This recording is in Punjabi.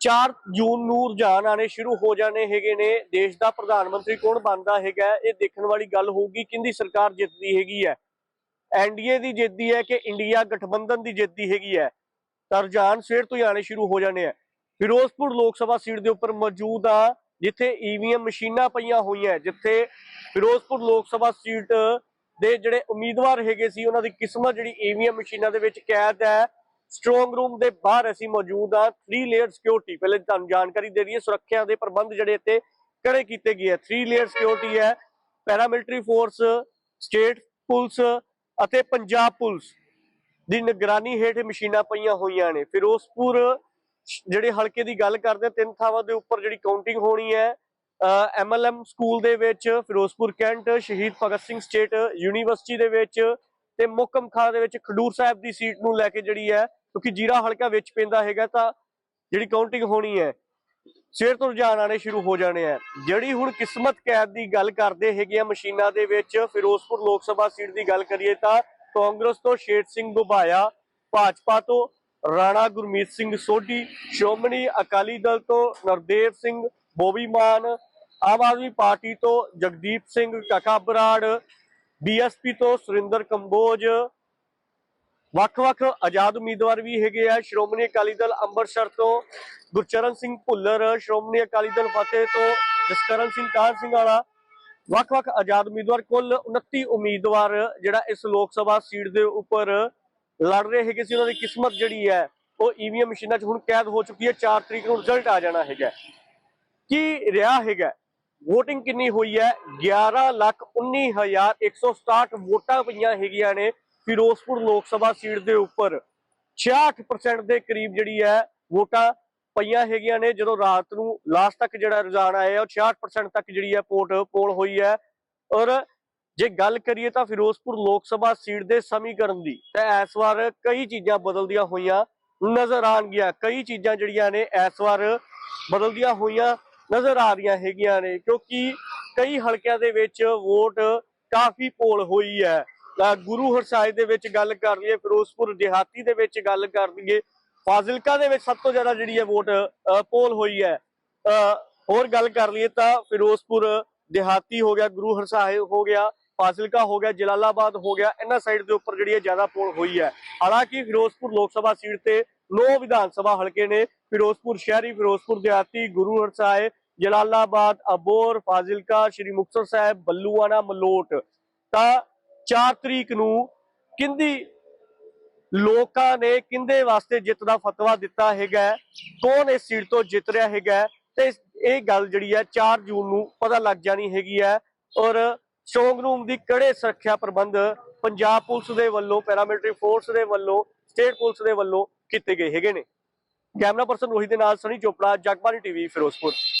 4 ਜੂਨ ਨੂੰ ਰੁਝਾਨ ਆਣੇ ਸ਼ੁਰੂ ਹੋ ਜਾਣੇ ਹੈਗੇ ਨੇ। ਦੇਸ਼ ਦਾ ਪ੍ਰਧਾਨ ਮੰਤਰੀ ਕੌਣ ਬਣਦਾ ਹੈਗਾ ਇਹ ਦੇਖਣ ਵਾਲੀ ਗੱਲ ਹੋਊਗੀ ਕਿੰਦੀ ਸਰਕਾਰ ਜਿੱਤਦੀ ਹੈਗੀ ਹੈ। ਐਨਡੀਏ ਦੀ ਜਿੱਤਦੀ ਹੈ ਕਿ ਇੰਡੀਆ ਗਠਬੰਧਨ ਦੀ ਜਿੱਤਦੀ ਹੈਗੀ ਹੈ? ਤਾਂ ਰੁਝਾਨ ਸਵੇਰ ਤੋਂ ਹੀ ਆਣੇ ਸ਼ੁਰੂ ਹੋ ਜਾਣੇ ਆ ਫਿਰੋਜ਼ਪੁਰ ਲੋਕ ਸਭਾ ਸੀਟ ਦੇ ਉੱਪਰ ਮੌਜੂਦ ਆ, ਜਿੱਥੇ ਈਵੀਐਮ ਮਸ਼ੀਨਾਂ ਪਈਆਂ ਹੋਈਆਂ ਜਿੱਥੇ ਫਿਰੋਜ਼ਪੁਰ ਲੋਕ ਸਭਾ ਸੀਟ ਦੇ ਜਿਹੜੇ ਉਮੀਦਵਾਰ ਹੈਗੇ ਸੀ, ਉਹਨਾਂ ਦੀ ਕਿਸਮਤ ਜਿਹੜੀ ਈਵੀਐਮ ਮਸ਼ੀਨਾਂ ਦੇ ਵਿੱਚ ਕੈਦ ਹੈ। ਸਟਰੋਂਗ ਰੂਮ ਦੇ ਬਾਹਰ ਅਸੀਂ ਮੌਜੂਦ ਆ 3 ਲੇਅਰ ਸਿਕਿਉਰਿਟੀ ਪਹਿਲੇ ਤੁਹਾਨੂੰ ਜਾਣਕਾਰੀ ਦੇ ਦਈਏ, ਸੁਰੱਖਿਆ ਦੇ ਪ੍ਰਬੰਧ ਜਿਹੜੇ ਇੱਥੇ ਕੜੇ ਕੀਤੇ ਗਏ ਆ। 3 ਲੇਅਰ ਸਿਕਿਉਰਿਟੀ ਹੈ। ਪੈਰਾਮਿਲਟਰੀ ਫੋਰਸ ਸਟੇਟ ਪੁਲਿਸ ਅਤੇ ਪੰਜਾਬ ਪੁਲਿਸ ਦੀ ਨਿਗਰਾਨੀ ਹੇਠ ਮਸ਼ੀਨਾਂ ਪਈਆਂ ਹੋਈਆਂ ਨੇ। ਫਿਰੋਜ਼ਪੁਰ ਜਿਹੜੇ ਹਲਕੇ ਦੀ ਗੱਲ ਕਰਦੇ ਤਿੰਨ ਥਾਵਾਂ ਦੇ ਉੱਪਰ ਜਿਹੜੀ ਕਾਊਂਟਿੰਗ ਹੋਣੀ ਹੈ ਐਮਐਲਐਮ ਸਕੂਲ ਦੇ ਵਿੱਚ, ਫਿਰੋਜ਼ਪੁਰ ਕੈਂਟ, ਸ਼ਹੀਦ ਭਗਤ ਸਿੰਘ ਸਟੇਟ ਯੂਨੀਵਰਸਿਟੀ ਦੇ ਵਿੱਚ ਤੇ ਮੁਕਮ ਖਾਂ ਦੇ ਵਿੱਚ ਖਡੂਰ ਸਾਹਿਬ ਦੀ ਸੀਟ ਨੂੰ ਲੈ ਕੇ ਜਿਹੜੀ ਹੈ ਕਿਉਂਕਿ ਜੀਰਾ ਹਲਕਾ ਵਿੱਚ ਪੈਂਦਾ ਹੈਗਾ ਤਾਂ ਜਿਹੜੀ ਕਾਊਂਟਿੰਗ ਹੋਣੀ ਹੈ, ਸਵੇਰ ਤੋਂ ਰੁਝਾਨ ਆਣੇ ਸ਼ੁਰੂ ਹੋ ਜਾਣੇ ਆ। ਜਿਹੜੀ ਹੁਣ ਕਿਸਮਤ ਕੈਦ ਦੀ ਗੱਲ ਕਰਦੇ ਹੈਗੇ ਆ ਮਸ਼ੀਨਾਂ ਦੇ ਵਿੱਚ, ਫਿਰੋਜ਼ਪੁਰ ਲੋਕ ਸਭਾ ਸੀਟ ਦੀ ਗੱਲ ਕਰੀਏ ਤਾਂ ਕਾਂਗਰਸ ਤੋਂ ਸ਼ੇਰ ਸਿੰਘ ਗੁਬਾਇਆ ਭਾਜਪਾ ਤੋਂ ਰਾਣਾ ਗੁਰਮੀਤ ਸਿੰਘ ਸੋਢੀ, ਸ਼੍ਰੋਮਣੀ ਅਕਾਲੀ ਦਲ ਤੋਂ ਨਰਦੇਵ ਸਿੰਘ ਬੋਬੀ ਮਾਨ, ਆਮ ਆਦਮੀ ਪਾਰਟੀ ਤੋਂ ਜਗਦੀਪ ਸਿੰਘ ਕਾਕਾ ਬਰਾੜ, ਬੀਐਸਪੀ ਤੋਂ ਸੁਰਿੰਦਰ ਕੰਬੋਜ ਵੱਖ-ਵੱਖ ਆਜ਼ਾਦ ਉਮੀਦਵਾਰ ਵੀ ਹੈਗੇ ਆ। ਸ਼੍ਰੋਮਣੀ ਅਕਾਲੀ ਦਲ ਅੰਮ੍ਰਿਤਸਰ ਤੋਂ ਗੁਰਚਰਨ ਸਿੰਘ ਭੁੱਲਰ, ਸ਼੍ਰੋਮਣੀ ਅਕਾਲੀ ਦਲ ਫਤਿਹ ਤੋਂ ਜਸਕਰਨ ਸਿੰਘ ਕਾਰ ਸਿੰਘ ਵਾਲਾ। ਵੱਖ-ਵੱਖ ਆਜ਼ਾਦ ਉਮੀਦਵਾਰ, ਕੁੱਲ 29 ਉਮੀਦਵਾਰ ਜਿਹੜਾ ਇਸ ਲੋਕ ਸਭਾ ਸੀਟ ਦੇ ਉੱਪਰ ਲੜ ਰਹੇ ਹੈਗੇ ਸੀ। ਉਹਨਾਂ ਦੀ ਕਿਸਮਤ ਜਿਹੜੀ ਹੈ, ਉਹ ਈਵੀਐਮ ਮਸ਼ੀਨਾਂ 'ਚ ਹੁਣ ਕੈਦ ਹੋ ਚੁੱਕੀ ਹੈ। 4 ਤਰੀਕ ਨੂੰ ਰਿਜ਼ਲਟ ਆ ਜਾਣਾ ਹੈਗਾ। ਕੀ ਰਿਹਾ ਹੈਗਾ? VOTING ਕਿੰਨੀ ਹੋਈ ਹੈ? 1119167 ਵੋਟਾਂ ਪਈਆਂ ਹੈਗੀਆਂ ਨੇ। ਫਿਰੋਜ਼ਪੁਰ ਲੋਕ ਸਭਾ ਸੀਟ ਦੇ ਉੱਪਰ 66% ਦੇ ਕਰੀਬ ਜਿਹੜੀ ਹੈ ਵੋਟਾਂ ਪਈਆਂ ਹੈਗੀਆਂ ਨੇ। ਜਦੋਂ ਰਾਤ ਨੂੰ ਲਾਸਟ ਤੱਕ ਜਿਹੜਾ ਰੁਝਾਨ ਆਇਆ ਉਹ 66% ਤੱਕ ਜਿਹੜੀ ਹੈ ਵੋਟ ਪੋਲ ਹੋਈ ਹੈ। ਔਰ ਜੇ ਗੱਲ ਕਰੀਏ ਤਾਂ ਫਿਰੋਜ਼ਪੁਰ ਲੋਕ ਸਭਾ ਸੀਟ ਦੇ ਸਮੀਕਰਨ ਦੀ, ਤਾਂ ਇਸ ਵਾਰ ਕਈ ਚੀਜ਼ਾਂ ਬਦਲਦੀਆਂ ਹੋਈਆਂ ਨਜ਼ਰ ਆਣਗੀਆਂ ਕਈ ਚੀਜ਼ਾਂ ਜਿਹੜੀਆਂ ਨੇ ਇਸ ਵਾਰ ਬਦਲਦੀਆਂ ਹੋਈਆਂ ਨਜ਼ਰ ਆ ਰਹੀਆਂ ਹੈਗੀਆਂ ਨੇ, ਕਿਉਂਕਿ ਕਈ ਹਲਕਿਆਂ ਦੇ ਵਿੱਚ ਵੋਟ ਕਾਫੀ ਪੋਲ ਹੋਈ ਹੈ। ਗੁਰੂ ਹਰਸਾਏ ਦੇ ਵਿੱਚ ਗੱਲ ਕਰ ਲਈਏ, ਫਿਰੋਜ਼ਪੁਰ ਦਿਹਾਤੀ ਦੇ ਵਿੱਚ ਗੱਲ ਕਰ ਲਈਏ, ਫਾਜ਼ਿਲਕਾ ਦੇ ਵਿੱਚ ਸਭ ਤੋਂ ਜ਼ਿਆਦਾ ਜਿਹੜੀ ਹੈ ਵੋਟ ਪੋਲ ਹੋਈ ਹੈ। ਹੋਰ ਗੱਲ ਕਰ ਲਈਏ ਤਾਂ ਫਿਰੋਜ਼ਪੁਰ ਦਿਹਾਤੀ ਹੋ ਗਿਆ, ਗੁਰੂ ਹਰਸਾਏ ਹੋ ਗਿਆ, ਫਾਜ਼ਿਲਕਾ ਹੋ ਗਿਆ, ਜਲਾਲਾਬਾਦ ਹੋ ਗਿਆ, ਇਹਨਾਂ ਸਾਈਡ ਦੇ ਉੱਪਰ ਜਿਹੜੀ ਹੈ ਜ਼ਿਆਦਾ ਪੋਲ ਹੋਈ ਹੈ। ਹਾਲਾਂਕਿ ਫਿਰੋਜ਼ਪੁਰ ਲੋਕ ਸਭਾ ਸੀਟ ਤੇ ਨੌ ਵਿਧਾਨ ਸਭਾ ਹਲਕੇ ਨੇ, ਫਿਰੋਜ਼ਪੁਰ ਸ਼ਹਿਰੀ, ਫਿਰੋਜ਼ਪੁਰ ਦਿਹਾਤੀ, ਗੁਰੂ ਹਰਸਾਏ ਜਲਾਲਾਬਾਦ ਅਬੋਰ ਫਾਜ਼ਿਲਕਾ, ਸ਼੍ਰੀ ਮੁਕਤਸਰ ਸਾਹਿਬ, ਬੱਲੂਆਣਾ, ਮਲੋਟ। ਤਾਂ 4 ਤਰੀਕ ਨੂੰ ਕਿੰਦੀ ਲੋਕਾਂ ਨੇ ਕਿੰਦੇ ਵਾਸਤੇ ਜਿੱਤ ਦਾ ਫਤਵਾ ਦਿੱਤਾ ਹੈਗਾ ਕੌਣ ਇਸ ਸੀਟ ਤੋਂ ਜਿੱਤ ਰਿਹਾ ਹੈਗਾ ਤੇ ਇਹ ਗੱਲ ਜਿਹੜੀ ਹੈ 4 ਜੂਨ ਨੂੰ ਪਤਾ ਲੱਗ ਜਾਣੀ ਹੈਗੀ ਹੈ। ਔਰ ਸਟਰੋਂਗ ਰੂਮ ਦੀ ਕੜੇ ਸੁਰੱਖਿਆ ਪ੍ਰਬੰਧ ਪੰਜਾਬ ਪੁਲਿਸ ਦੇ ਵੱਲੋਂ ਪੈਰਾਮਿਲਟਰੀ ਫੋਰਸ ਦੇ ਵੱਲੋਂ ਸਟੇਟ ਪੁਲਿਸ ਦੇ ਵੱਲੋਂ ਕੀਤੇ ਗਏ ਹੈਗੇ ਨੇ? ਕੈਮਰਾ ਪਰਸਨ ਰੋਹਿਤ ਦੇ ਨਾਲ ਸਨੀ ਚੋਪੜਾ ਜਗਬਾਨੀ ਟੀਵੀ, ਫਿਰੋਜ਼ਪੁਰ।